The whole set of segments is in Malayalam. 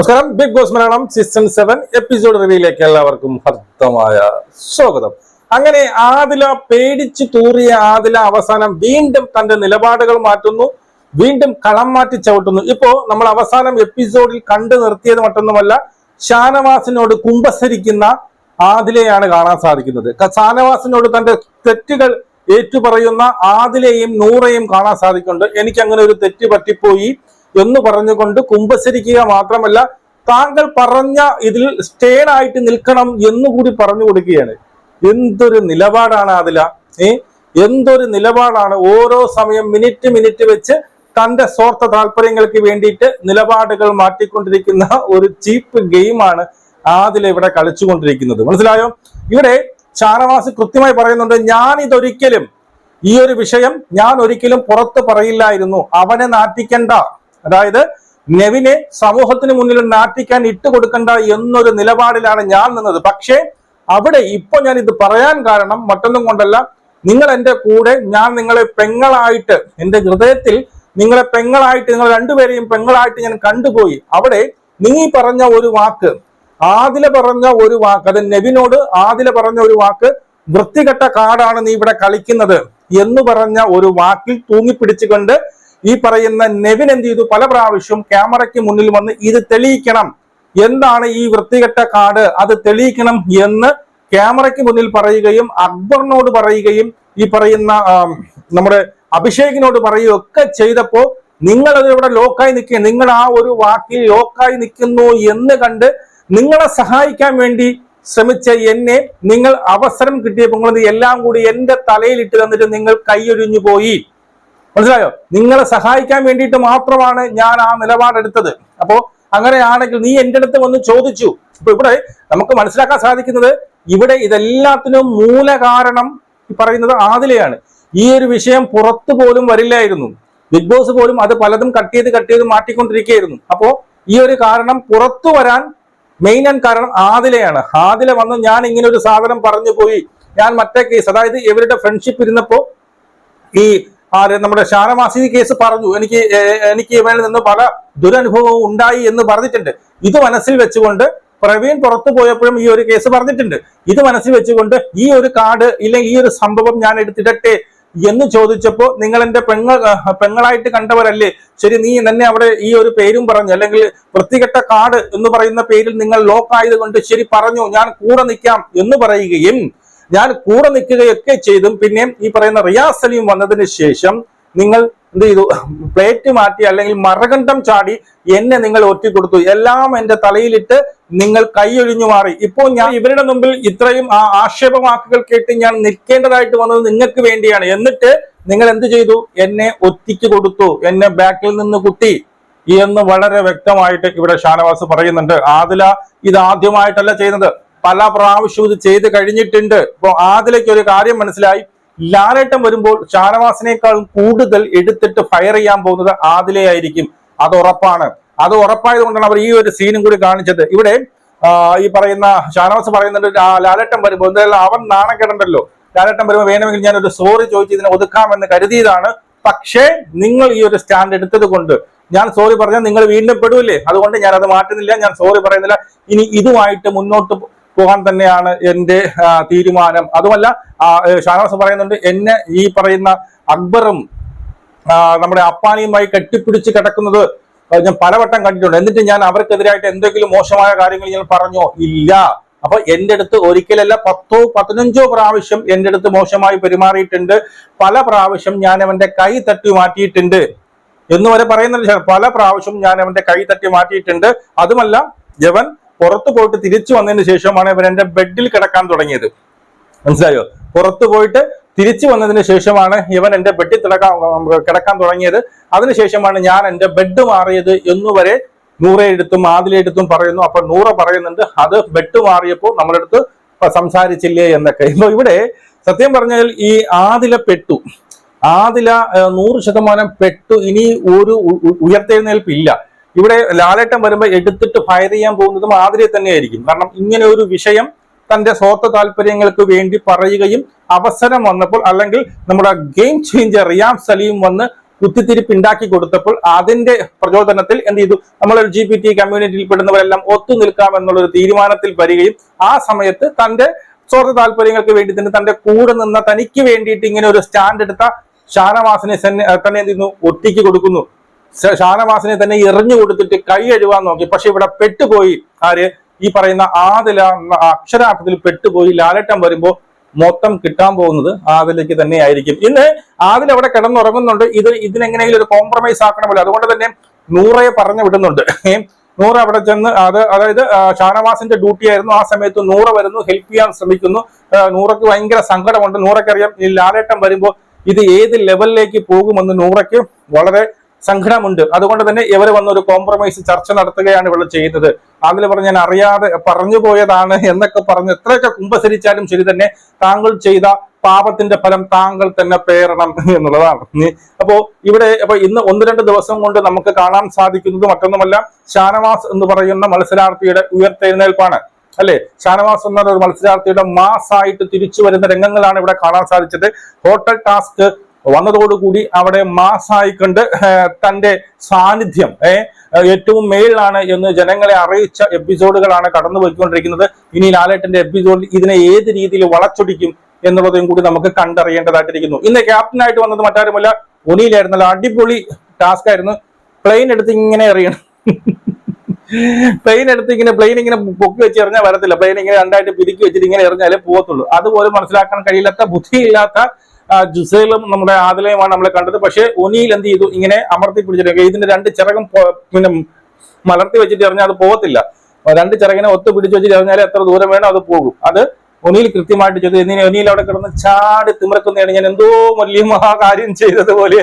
നമസ്കാരം. Big Boss Malayalam season seven episode റിവ്യൂയിലേക്ക് എല്ലാവർക്കും ഹർദ്ദമായ സ്വാഗതം. അങ്ങനെ ആദില പേടിച്ചു തൂറിയ ആദില അവസാനം വീണ്ടും തന്റെ നിലപാടുകൾ മാറ്റുന്നു. വീണ്ടും കളം മാറ്റി ചവിട്ടുന്നു. ഇപ്പോ നമ്മൾ അവസാനം എപ്പിസോഡിൽ കണ്ടു നിർത്തിയത് മറ്റൊന്നുമല്ല ഷാനവാസിനോട് കുമ്പസരിക്കുന്ന ആദിലയാണ് കാണാൻ സാധിക്കുന്നത്. ഷാനവാസിനോട് തന്റെ തെറ്റുകൾ ഏറ്റുപറയുന്ന ആദിലയും നൂറയും കാണാൻ സാധിക്കുന്നുണ്ട്. എനിക്ക് അങ്ങനെ ഒരു തെറ്റ് പറ്റിപ്പോയി. എന്ന് പറഞ്ഞുകൊണ്ട് കുമ്പസരിക്കുക മാത്രമല്ല താങ്കൾ പറഞ്ഞ ഇതിൽ സ്റ്റേൺ ആയിട്ട് നിൽക്കണം എന്നുകൂടി പറഞ്ഞു കൊടുക്കുകയാണ്. എന്തൊരു നിലപാടാണ് അതില? ഏ? എന്തൊരു നിലപാടാണ്? ഓരോ സമയം മിനിറ്റ് മിനിറ്റ് വെച്ച് തന്റെ സ്വാർത്ഥ താല്പര്യങ്ങൾക്ക് വേണ്ടിയിട്ട് നിലപാടുകൾ മാറ്റിക്കൊണ്ടിരിക്കുന്ന ഒരു ചീപ്പ് ഗെയിമാണ് ആദില ഇവിടെ കളിച്ചുകൊണ്ടിരിക്കുന്നത്. മനസ്സിലായോ? ഇവിടെ ഷാനവാസ് കൃത്യമായി പറയുന്നുണ്ട് ഞാൻ ഇതൊരിക്കലും ഈ ഒരു വിഷയം ഞാൻ ഒരിക്കലും പുറത്ത് പറയില്ലായിരുന്നു. അവനെ നാട്ടിക്കണ്ട അതായത് നെവിനെ സമൂഹത്തിന് മുന്നിൽ നാട്ടിക്കാൻ ഇട്ടുകൊടുക്കണ്ട എന്നൊരു നിലപാടിലാണ് ഞാൻ നിന്നത്. പക്ഷേ അവിടെ ഇപ്പൊ ഞാൻ ഇത് പറയാൻ കാരണം മറ്റൊന്നും കൊണ്ടല്ല. നിങ്ങൾ എന്റെ കൂടെ ഞാൻ നിങ്ങളെ പെങ്ങളായിട്ട് എന്റെ ഹൃദയത്തിൽ നിങ്ങളെ പെങ്ങളായിട്ട് നിങ്ങൾ രണ്ടുപേരെയും പെങ്ങളായിട്ട് ഞാൻ കണ്ടുപോയി. അവിടെ നീ പറഞ്ഞ ഒരു വാക്ക് ആദില പറഞ്ഞ ഒരു വാക്ക് അത് നെവിനോട് ആദില പറഞ്ഞ ഒരു വാക്ക് വൃത്തികെട്ട കാടാണ് നീ ഇവിടെ കളിക്കുന്നത് എന്ന് പറഞ്ഞ ഒരു വാക്കിൽ തൂങ്ങിപ്പിടിച്ചുകൊണ്ട് ഈ പറയുന്ന നെവിൻ എന്ത് ചെയ്തു? പല പ്രാവശ്യം ക്യാമറയ്ക്ക് മുന്നിൽ വന്ന് ഇത് തെളിയിക്കണം. എന്താണ് ഈ വൃത്തികെട്ട കാട്? അത് തെളിയിക്കണം എന്ന് ക്യാമറയ്ക്ക് മുന്നിൽ പറയുകയും അക്ബറിനോട് പറയുകയും ഈ പറയുന്ന നമ്മുടെ അഭിഷേകിനോട് പറയുകയും ഒക്കെ ചെയ്തപ്പോ നിങ്ങൾ അത് ഇവിടെ ലോക്കായി നിൽക്കുക നിങ്ങൾ ആ ഒരു വാക്കിൽ ലോക്കായി നിൽക്കുന്നു എന്ന് കണ്ട് നിങ്ങളെ സഹായിക്കാൻ വേണ്ടി ശ്രമിച്ച എന്നെ നിങ്ങൾ അവസരം കിട്ടിയപ്പോൾ എല്ലാം കൂടി എന്റെ തലയിൽ ഇട്ട് തന്നിട്ട് നിങ്ങൾ കൈയൊഴിഞ്ഞു പോയി. മനസ്സിലായോ? നിങ്ങളെ സഹായിക്കാൻ വേണ്ടിയിട്ട് മാത്രമാണ് ഞാൻ ആ നിലപാടെടുത്തത് അപ്പോ അങ്ങനെയാണെങ്കിൽ നീ എന്റെ അടുത്ത് വന്ന് ചോദിച്ചു. ഇപ്പൊ ഇവിടെ നമുക്ക് മനസ്സിലാക്കാൻ സാധിക്കുന്നത് ഇവിടെ ഇതെല്ലാത്തിനും മൂല കാരണം ഈ പറയുന്നത് ആദിലയാണ്. ഈ ഒരു വിഷയം പുറത്തു പോലും വരില്ലായിരുന്നു. ബിഗ് ബോസ് പോലും അത് പലതും കട്ട് ചെയ്ത് കട്ട് ചെയ്ത് മാറ്റിക്കൊണ്ടിരിക്കുകയായിരുന്നു. അപ്പോ ഈ ഒരു കാരണം പുറത്തു വരാൻ മെയിൻ ആൻഡ് കാരണം ആദിലയാണ്. ആദില വന്ന് ഞാൻ ഇങ്ങനെ ഒരു സാധനം പറഞ്ഞു പോയി. ഞാൻ മറ്റേ കേസ് അതായത് ഇവരുടെ ഫ്രണ്ട്ഷിപ്പ് ഇരുന്നപ്പോ ഈ ആര് നമ്മുടെ ഷാനവാസി കേസ് പറഞ്ഞു. എനിക്ക് എനിക്ക് ഇവനിൽ നിന്ന് പല ദുരനുഭവവും ഉണ്ടായി എന്ന് പറഞ്ഞിട്ടുണ്ട്. ഇത് മനസ്സിൽ വെച്ചുകൊണ്ട് പ്രവീൺ പുറത്തു പോയപ്പോഴും ഈ ഒരു കേസ് പറഞ്ഞിട്ടുണ്ട്. ഇത് മനസ്സിൽ വെച്ചുകൊണ്ട് ഈ ഒരു കാർഡ് ഇല്ലെങ്കിൽ ഈ ഒരു സംഭവം ഞാൻ എടുത്തിടട്ടെ എന്ന് ചോദിച്ചപ്പോ നിങ്ങൾ എന്റെ പെങ്ങൾ പെങ്ങളായിട്ട് കണ്ടവരല്ലേ? ശരി നീ തന്നെ അവിടെ ഈ ഒരു പേരും പറഞ്ഞു. അല്ലെങ്കിൽ വൃത്തികെട്ട കാർഡ് എന്ന് പറയുന്ന പേരിൽ നിങ്ങൾ ലോക്ക് ആയതുകൊണ്ട് ശരി പറഞ്ഞു. ഞാൻ കൂടെ നിൽക്കാം എന്ന് പറയുകയും ഞാൻ കൂടെ നിൽക്കുകയൊക്കെ ചെയ്തും പിന്നെ ഈ പറയുന്ന റിയാസ് സലീം വന്നതിന് ശേഷം നിങ്ങൾ എന്ത് ചെയ്തു? പ്ലേറ്റ് മാറ്റി അല്ലെങ്കിൽ മറകണ്ഠം ചാടി എന്നെ നിങ്ങൾ ഒറ്റിക്കൊടുത്തു എല്ലാം എന്റെ തലയിലിട്ട് നിങ്ങൾ കൈയൊഴിഞ്ഞു മാറി. ഇപ്പോൾ ഞാൻ ഇവരുടെ മുമ്പിൽ ഇത്രയും ആ ആക്ഷേപവാക്കുകൾ കേട്ട് ഞാൻ നിൽക്കേണ്ടതായിട്ട് വന്നത് നിങ്ങൾക്ക് വേണ്ടിയാണ്. എന്നിട്ട് നിങ്ങൾ എന്ത് ചെയ്തു? എന്നെ ഒറ്റിക്ക് കൊടുത്തു. എന്നെ ബാക്കിൽ നിന്ന് കുട്ടി എന്ന് വളരെ വ്യക്തമായിട്ട് ഇവിടെ ഷാനവാസ് പറയുന്നുണ്ട്. ആദില ഇത് ആദ്യമായിട്ടല്ല ചെയ്യുന്നത്. പല പ്രാവശ്യവും ഇത് ചെയ്ത് കഴിഞ്ഞിട്ടുണ്ട്. ഇപ്പോൾ ആദിലേക്ക് ഒരു കാര്യം മനസ്സിലായി. ലാലേട്ടം വരുമ്പോൾ ഷാനവാസിനേക്കാൾ കൂടുതൽ എടുത്തിട്ട് ഫയർ ചെയ്യാൻ പോകുന്നത് ആദിലയായിരിക്കും. അത് ഉറപ്പാണ്. അത് ഉറപ്പായത് കൊണ്ടാണ് അവർ ഈ ഒരു സീനും കൂടി കാണിച്ചത്. ഇവിടെ ഈ പറയുന്ന ഷാനവാസ് പറയുന്നുണ്ട് ലാലേട്ടം വരുമ്പോൾ എന്തായാലും അവൻ നാണക്കേടണ്ടല്ലോ. ലാലേട്ടം വരുമ്പോൾ വേണമെങ്കിൽ ഞാൻ ഒരു സോറി ചോദിച്ച് ഇതിനെ ഒതുക്കാമെന്ന് കരുതിയതാണ്. പക്ഷേ നിങ്ങൾ ഈ ഒരു സ്റ്റാൻഡ് എടുത്തത് കൊണ്ട് ഞാൻ സോറി പറഞ്ഞാൽ നിങ്ങൾ വീണ്ടും പെടൂല്ലേ അതുകൊണ്ട് ഞാൻ അത് മാറ്റുന്നില്ല ഞാൻ സോറി പറയുന്നില്ല. ഇനി ഇതുമായിട്ട് മുന്നോട്ട് പോകാൻ തന്നെയാണ് എന്റെ തീരുമാനം. അതുമല്ല ഷാനവാസ് പറയുന്നുണ്ട് എന്നെ ഈ പറയുന്ന അക്ബറും നമ്മുടെ അപ്പാനിയുമായി കെട്ടിപ്പിടിച്ച് കിടക്കുന്നത് ഞാൻ പലവട്ടം കണ്ടിട്ടുണ്ട്. എന്നിട്ട് ഞാൻ അവർക്കെതിരായിട്ട് എന്തെങ്കിലും മോശമായ കാര്യങ്ങൾ ഞാൻ പറഞ്ഞോ? ഇല്ല. അപ്പൊ എന്റെ അടുത്ത് ഒരിക്കലല്ല പത്തോ പതിനഞ്ചോ പ്രാവശ്യം എന്റെ അടുത്ത് മോശമായി പെരുമാറിയിട്ടുണ്ട്. പല പ്രാവശ്യം ഞാൻ അവന്റെ കൈ തട്ടി മാറ്റിയിട്ടുണ്ട്. എന്ന് വരെ പറയുന്നുണ്ട് പല പ്രാവശ്യം ഞാൻ അവന്റെ കൈ തട്ടി മാറ്റിയിട്ടുണ്ട്. അതുമല്ല യവൻ പുറത്തു പോയിട്ട് തിരിച്ചു വന്നതിന് ശേഷമാണ് ഇവൻ എന്റെ ബെഡിൽ കിടക്കാൻ തുടങ്ങിയത്. മനസ്സിലായോ? പുറത്തു പോയിട്ട് തിരിച്ചു വന്നതിന് ശേഷമാണ് ഇവൻ എന്റെ ബെഡിൽ കിടക്കാൻ കിടക്കാൻ തുടങ്ങിയത്. അതിനുശേഷമാണ് ഞാൻ എന്റെ ബെഡ് മാറിയത് എന്നുവരെ നൂറയെടുത്തും ആദിലെടുത്തും പറയുന്നു. അപ്പൊ നൂറ പറയുന്നുണ്ട് അത് ബെഡ് മാറിയപ്പോൾ നമ്മളെടുത്ത് സംസാരിച്ചില്ലേ എന്നൊക്കെ. ഇപ്പൊ ഇവിടെ സത്യം പറഞ്ഞാൽ ഈ ആദില പെട്ടു. ആദില നൂറ് ശതമാനം പെട്ടു. ഇനി ഒരു ഉയർത്തെഴുന്നേൽപ്പില്ല. ഇവിടെ ലാലേട്ടൻ വരുമ്പോൾ എടുത്തിട്ട് ഫയർ ചെയ്യാൻ പോകുന്നതും ആതിരെ തന്നെയായിരിക്കും. കാരണം ഇങ്ങനെ ഒരു വിഷയം തന്റെ സ്വാർത്ഥ താല്പര്യങ്ങൾക്ക് വേണ്ടി പറയുകയും അവസരം വന്നപ്പോൾ അല്ലെങ്കിൽ നമ്മുടെ ഗെയിം ചേഞ്ചർ റിയാം സലീം വന്ന് കുത്തിത്തിരിപ്പ് ഉണ്ടാക്കി കൊടുത്തപ്പോൾ അതിന്റെ പ്രചോദനത്തിൽ എന്ത് ചെയ്തു? നമ്മൾ എൽ ജി പി ടി കമ്മ്യൂണിറ്റിയിൽ പെടുന്നവരെല്ലാം ഒത്തു നിൽക്കാം എന്നുള്ള ഒരു തീരുമാനത്തിൽ വരികയും ആ സമയത്ത് തന്റെ സ്വാർത്ഥ താല്പര്യങ്ങൾക്ക് വേണ്ടി തന്നെ തന്റെ കൂടെ നിന്ന തനിക്ക് വേണ്ടിയിട്ട് ഇങ്ങനെ ഒരു സ്റ്റാൻഡ് എടുത്ത ഷാനവാസിനെ തന്നെ എന്ത് ചെയ്യുന്നു? ഒട്ടിക്ക് കൊടുക്കുന്നു. ഷാനവാസിനെ തന്നെ എറിഞ്ഞു കൊടുത്തിട്ട് കൈ എഴുവാൻ നോക്കി. പക്ഷെ ഇവിടെ പെട്ടുപോയി. ആര്? ഈ പറയുന്ന ആദില അക്ഷരാർത്ഥത്തിൽ പെട്ടുപോയി. ലാലട്ടം വരുമ്പോ മൊത്തം കിട്ടാൻ പോകുന്നത് ആദിലേക്ക് തന്നെ ആയിരിക്കും. ഇന്ന് ആദിൽ അവിടെ കിടന്നുറങ്ങുന്നുണ്ട്. ഇത് ഇതിനെങ്ങനെയെങ്കിലും ഒരു കോംപ്രമൈസ് ആക്കണമല്ലോ. അതുകൊണ്ട് തന്നെ നൂറയെ പറഞ്ഞു വിടുന്നുണ്ട്. നൂറ് അവിടെ ചെന്ന് അത് അതായത് ഷാനവാസിന്റെ ഡ്യൂട്ടി ആയിരുന്നു. ആ സമയത്ത് നൂറ വരുന്നു. ഹെൽപ്പ് ചെയ്യാൻ ശ്രമിക്കുന്നു. നൂറയ്ക്ക് ഭയങ്കര സങ്കടമുണ്ട്. നൂറയ്ക്കറിയാം ഈ ലാലേട്ടം വരുമ്പോൾ ഇത് ഏത് ലെവലിലേക്ക് പോകുമെന്ന് നൂറയ്ക്ക് വളരെ സങ്കടമുണ്ട് അതുകൊണ്ട് തന്നെ ഇവർ വന്ന് ഒരു കോംപ്രമൈസ് ചർച്ച നടത്തുകയാണ് ഇവിടെ ചെയ്യുന്നത് അതിൽ പറഞ്ഞാൽ ഞാൻ അറിയാതെ പറഞ്ഞു പോയതാണ് എന്നൊക്കെ പറഞ്ഞ് എത്രയൊക്കെ കുമ്പസരിച്ചാലും ശരി തന്നെ താങ്കൾ ചെയ്ത പാപത്തിന്റെ ഫലം താങ്കൾ തന്നെ പേരണം എന്നുള്ളതാണ്. അപ്പോ ഇവിടെ അപ്പൊ ഇന്ന് ഒന്ന് രണ്ട് ദിവസം കൊണ്ട് നമുക്ക് കാണാൻ സാധിക്കുന്നത് മറ്റൊന്നുമല്ല ഷാനവാസ് എന്ന് പറയുന്ന മത്സരാർത്ഥിയുടെ ഉയർത്തെഴുന്നേൽപ്പാണ്. അല്ലെ? ഷാനവാസ് എന്ന ഒരു മത്സരാർത്ഥിയുടെ മാസ് ആയിട്ട് തിരിച്ചു വരുന്ന രംഗങ്ങളാണ് ഇവിടെ കാണാൻ സാധിച്ചത്. ഹോട്ടൽ ടാസ്ക് വന്നതോടുകൂടി അവിടെ മാസായി കണ്ട് തന്റെ സാന്നിധ്യം ഏറ്റവും മേളിലാണ് എന്ന് ജനങ്ങളെ അറിയിച്ച എപ്പിസോഡുകളാണ് കടന്നു പോയിക്കൊണ്ടിരിക്കുന്നത് ഇനി ലാലേട്ടന്റെ എപ്പിസോഡിൽ ഇതിനെ ഏത് രീതിയിൽ വളച്ചൊടിക്കും എന്നുള്ളതും കൂടി നമുക്ക് കണ്ടറിയേണ്ടതായിട്ടിരിക്കുന്നു. ഇന്ന് ക്യാപ്റ്റനായിട്ട് വന്നത് മറ്റാരുമല്ല ഒനിയിലായിരുന്നല്ല അടിപൊളി ടാസ്ക് ആയിരുന്നു. പ്ലെയിൻ എടുത്ത് ഇങ്ങനെ എറിയണം. പ്ലെയിൻ എടുത്ത് ഇങ്ങനെ പ്ലെയിൻ ഇങ്ങനെ പൊക്കി വെച്ച് എറിഞ്ഞാൽ വരത്തില്ല. പ്ലെയിൻ ഇങ്ങനെ രണ്ടായിട്ട് പിരിക്കി വെച്ചിട്ട് ഇങ്ങനെ എറിഞ്ഞാലേ പോകത്തുള്ളൂ അതുപോലെ മനസ്സിലാക്കാൻ കഴിയില്ലാത്ത ബുദ്ധിയില്ലാത്ത ജുസൈലും നമ്മുടെ ആദിലയുമാണ് നമ്മൾ കണ്ടത്. പക്ഷേ ഒനിയിൽ എന്ത് ചെയ്തു? ഇങ്ങനെ അമർത്തി പിടിച്ചിട്ട് ഇതിന്റെ രണ്ട് ചിറകും പിന്നെ മലർത്തി വെച്ചിട്ട് എറിഞ്ഞാൽ അത് പോകത്തില്ല. രണ്ട് ചിറകിനെ ഒത്തു പിടിച്ചു വെച്ചിട്ട് എറിഞ്ഞാൽ എത്ര ദൂരം വേണോ അത് പോകും. അത് ഒനിയിൽ കൃത്യമായിട്ട് ചെയ്തു എന്നിനെ ഒനിയിൽ അവിടെ കിടന്ന് ചാടി തിമിറക്കുന്നതാണ് ഞാൻ എന്തോ വലിയ മഹാകാര്യം ചെയ്തതുപോലെ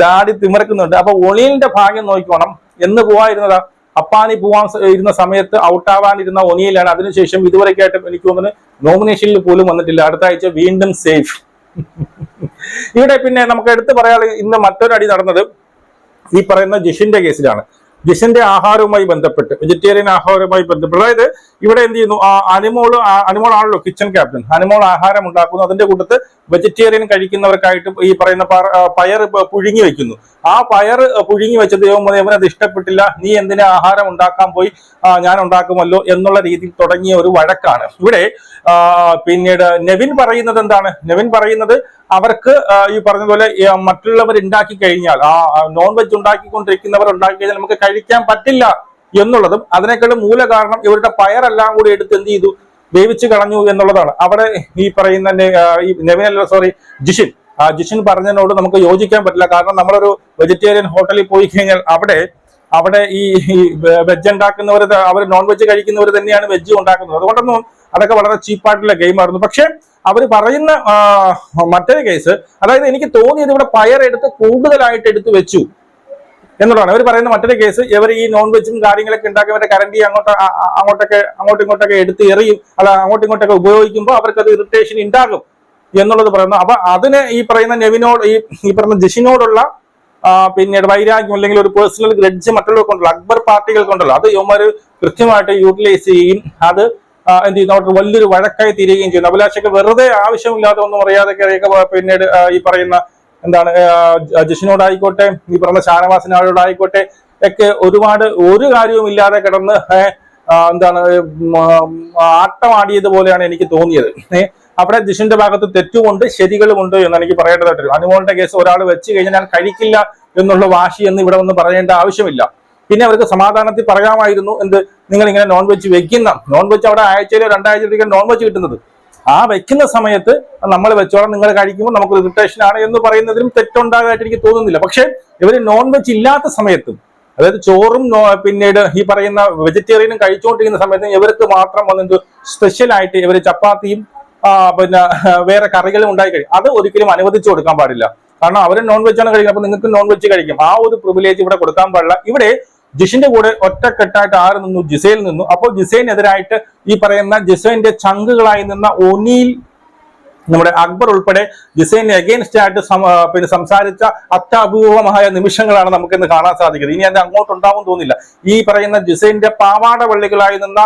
ചാടി തിമിറക്കുന്നുണ്ട് അപ്പൊ ഒണിയലിന്റെ ഭാഗ്യം നോക്കിക്കോണം. എന്ന് പോവായിരുന്നതാ? അപ്പാനി പോവാൻ ഇരുന്ന സമയത്ത് ഔട്ടാവാനിരുന്ന ഒനിയിലാണ്. അതിനുശേഷം ഇതുവരെയൊക്കെയായിട്ട് എനിക്ക് തോന്നുന്നു നോമിനേഷനിൽ പോലും വന്നിട്ടില്ല. അടുത്ത ആഴ്ച വീണ്ടും സേഫ് ഇവിടെ പിന്നെ നമുക്ക് എടുത്തു പറയാൻ ഇന്ന് മറ്റൊരു അടി നടന്നത് ഈ പറയുന്ന ജിഷിന്റെ കേസിലാണ്. ജിഷിന്റെ ആഹാരവുമായി ബന്ധപ്പെട്ട് വെജിറ്റേറിയൻ ആഹാരവുമായി ബന്ധപ്പെട്ട്. അതായത് ഇവിടെ എന്ത് ചെയ്യുന്നു? അനിമോൾ അനിമോൾ ആണല്ലോ കിച്ചൺ ക്യാപ്റ്റൻ അനിമോൾ ആഹാരം ഉണ്ടാക്കുന്നു. അതിന്റെ കൂട്ടത്ത് വെജിറ്റേറിയൻ കഴിക്കുന്നവർക്കായിട്ട് ഈ പറയുന്ന പയർ- പുഴുങ്ങി വെക്കുന്നു. ആ പയർ പുഴുങ്ങി വെച്ച യവന് അത് ഇഷ്ടപ്പെട്ടില്ല. നീ എന്തിനാ ആഹാരം ഉണ്ടാക്കാൻ പോയി? ഞാൻ ഉണ്ടാക്കുമല്ലോ എന്നുള്ള രീതിയിൽ തുടങ്ങിയ ഒരു വഴക്കാണ്. ഇവിടെ പിന്നീട് നെവിൻ പറയുന്നത് എന്താണ്? നെവിൻ പറയുന്നത് അവർക്ക് ഈ പറഞ്ഞതുപോലെ മറ്റുള്ളവർ ഉണ്ടാക്കി കഴിഞ്ഞാൽ ആ നോൺ വെജ് ഉണ്ടാക്കിക്കൊണ്ടിരിക്കുന്നവർ ഉണ്ടാക്കി കഴിഞ്ഞാൽ നമുക്ക് കഴിക്കാൻ പറ്റില്ല എന്നുള്ളതും അതിനേക്കാളും മൂല കാരണം ഇവരുടെ പയറെല്ലാം കൂടി എടുത്ത് എന്ത് ചെയ്തു? വേവിച്ച് കളഞ്ഞു എന്നുള്ളതാണ്. അവിടെ ഈ പറയുന്ന ഈ നെവിനല്ല സോറി ജിഷിൻ. ആ ജിഷിൻ പറഞ്ഞതിനോട് നമുക്ക് യോജിക്കാൻ പറ്റില്ല. കാരണം നമ്മളൊരു വെജിറ്റേറിയൻ ഹോട്ടലിൽ പോയി കഴിഞ്ഞാൽ അവിടെ അവിടെ ഈ വെജ് ഉണ്ടാക്കുന്നവർ അവർ നോൺ വെജ് കഴിക്കുന്നവർ തന്നെയാണ് വെജ് ഉണ്ടാക്കുന്നത്. അതുകൊണ്ടൊന്നും അതൊക്കെ വളരെ ചീപ്പായിട്ടുള്ള ഗെയിമായിരുന്നു പക്ഷെ അവർ പറയുന്ന മറ്റൊരു കേസ് അതായത് എനിക്ക് തോന്നിയത് ഇവിടെ പയർ എടുത്ത് കൂടുതലായിട്ട് എടുത്തു വെച്ചു എന്നുള്ളതാണ്. അവർ പറയുന്ന മറ്റൊരു കേസ് ഇവർ ഈ നോൺ വെജും കാര്യങ്ങളൊക്കെ ഉണ്ടാക്കി അവരുടെ കറണ്ടി അങ്ങോട്ട് അങ്ങോട്ടൊക്കെ അങ്ങോട്ടും ഇങ്ങോട്ടൊക്കെ എടുത്ത് എറിയും അല്ല അങ്ങോട്ടും ഇങ്ങോട്ടൊക്കെ ഉപയോഗിക്കുമ്പോൾ അവർക്കത് ഇറിറ്റേഷൻ ഉണ്ടാകും എന്നുള്ളത് പറയുന്നു. അപ്പൊ അതിന് ഈ പറയുന്ന നെവിനോട് ഈ ഈ പറയുന്ന ജിഷിനോടുള്ള പിന്നെ പിന്നീട് വൈരാഗ്യം അല്ലെങ്കിൽ ഒരു പേഴ്സണൽ ഗ്രഡ്ജ് മറ്റുള്ളവർക്കുണ്ടല്ലോ അക്ബർ പാർട്ടികൾക്കുണ്ടല്ലോ അത് ഇവന്മാർ കൃത്യമായിട്ട് യൂട്ടിലൈസ് ചെയ്യുകയും അത് എന്ത് ചെയ്യുന്നു? അവർക്ക് വലിയൊരു വഴക്കായി തീരുകയും ചെയ്യുന്നു. അഭിലാഷയ്ക്ക് വെറുതെ ആവശ്യമില്ലാതെ ഒന്നും അറിയാതെ കയറിയൊക്കെ പിന്നീട് ഈ പറയുന്ന എന്താണ് ജഷിനോടായിക്കോട്ടെ ഈ പറഞ്ഞ ഷാനവാസിനോടായിക്കോട്ടെ ഒക്കെ ഒരുപാട് ഒരു കാര്യവും ഇല്ലാതെ കിടന്ന് എന്താണ് ആട്ടമാടിയതുപോലെയാണ് എനിക്ക് തോന്നിയത്. അവിടെ ജിഷിന്റെ ഭാഗത്ത് തെറ്റുമുണ്ട് ശരികളുമുണ്ട് എന്ന് എനിക്ക് പറയേണ്ടതായിട്ട് വരും. അനുമോളിന്റെ കേസ് ഒരാൾ വെച്ച് കഴിഞ്ഞാൽ ഞാൻ കഴിക്കില്ല എന്നുള്ള വാശി എന്ന് ഇവിടെ ഒന്നും പറയേണ്ട ആവശ്യമില്ല. പിന്നെ അവർക്ക് സമാധാനത്തിൽ പറയാമായിരുന്നു എന്ത് നിങ്ങൾ ഇങ്ങനെ നോൺ വെജ് വെക്കുന്ന നോൺ വെജ് അവിടെ ആഴ്ചയിലോ രണ്ടാഴ്ചയിലൊക്കെ നോൺ വെജ് കിട്ടുന്നത്. ആ വെക്കുന്ന സമയത്ത് നമ്മൾ വെച്ചോളം നിങ്ങൾ കഴിക്കുമ്പോൾ നമുക്ക് ഇറിറ്റേഷൻ ആണ് എന്ന് പറയുന്നതിലും തെറ്റുണ്ടാകാനായിട്ട് എനിക്ക് തോന്നുന്നില്ല. പക്ഷേ ഇവർ നോൺ വെജ് ഇല്ലാത്ത സമയത്തും അതായത് ചോറും പിന്നീട് ഈ പറയുന്ന വെജിറ്റേറിയനും കഴിച്ചുകൊണ്ടിരിക്കുന്ന സമയത്ത് ഇവർക്ക് മാത്രം വന്നിട്ട് സ്പെഷ്യലായിട്ട് ഇവർ ചപ്പാത്തിയും പിന്നെ വേറെ കറികളും ഉണ്ടായി കഴിയും അത് ഒരിക്കലും അനുവദിച്ചു കൊടുക്കാൻ പാടില്ല. കാരണം അവർ നോൺ വെജ് ആണ് കഴിക്കുന്നത്. അപ്പൊ നിങ്ങൾക്ക് നോൺ വെജ് കഴിക്കും. ആ ഒരു പ്രിവിലേജ് ഇവിടെ കൊടുക്കാൻ പാടില്ല. ഇവിടെ ജിഷിന്റെ കൂടെ ഒറ്റക്കെട്ടായിട്ട് ആര് നിന്നു? ജിസയിൽ നിന്നു. അപ്പോൾ ജിസൈനെതിരായിട്ട് ഈ പറയുന്ന ജിസൈന്റെ ചങ്കുകളായി നിന്ന ഒനീൽ നമ്മുടെ അക്ബർ ഉൾപ്പെടെ ജിസൈന് അഗേൻസ്റ്റ് ആയിട്ട് പിന്നെ സംസാരിച്ച അത്യപൂർവമായ നിമിഷങ്ങളാണ് നമുക്ക് ഇന്ന് കാണാൻ സാധിക്കുന്നത്. ഇനി അത് അങ്ങോട്ട് ഉണ്ടാവും തോന്നില്ല. ഈ പറയുന്ന ജിസൈന്റെ പാവാട വള്ളികളായി നിന്ന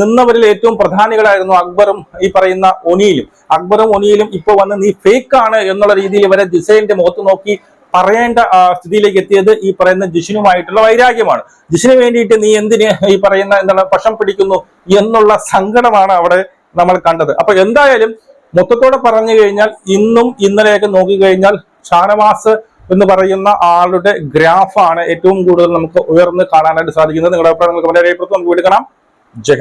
നിന്നവരിൽ ഏറ്റവും പ്രധാനികളായിരുന്നു അക്ബറും ഈ പറയുന്ന ഒനിയിലും അക്ബറും ഒനിയിലും ഇപ്പോൾ വന്ന് നീ ഫേക്കാണ് എന്നുള്ള രീതിയിൽ വരെ ജിസൈന്റെ മുഖത്ത് നോക്കി പറയേണ്ട സ്ഥിതിയിലേക്ക് എത്തിയത് ഈ പറയുന്ന ജിഷിനുമായിട്ടുള്ള വൈരാഗ്യമാണ്. ജിഷിന് വേണ്ടിയിട്ട് നീ എന്തിന് ഈ പറയുന്ന എന്താണ് പക്ഷം പിടിക്കുന്നു എന്നുള്ള സങ്കടമാണ് അവിടെ നമ്മൾ കണ്ടത്. അപ്പൊ എന്തായാലും മൊത്തത്തോടെ പറഞ്ഞു കഴിഞ്ഞാൽ ഇന്നും ഇന്നലെയൊക്കെ നോക്കിക്കഴിഞ്ഞാൽ ഷാനവാസ് എന്ന് പറയുന്ന ആളുടെ ഗ്രാഫാണ് ഏറ്റവും കൂടുതൽ നമുക്ക് ഉയർന്ന് കാണാനായിട്ട് സാധിക്കുന്നത്. നിങ്ങളുടെ അഭിപ്രായം നിങ്ങൾക്ക് വളരെ നമുക്ക് വിളിക്കണം കാണാം. ജയ്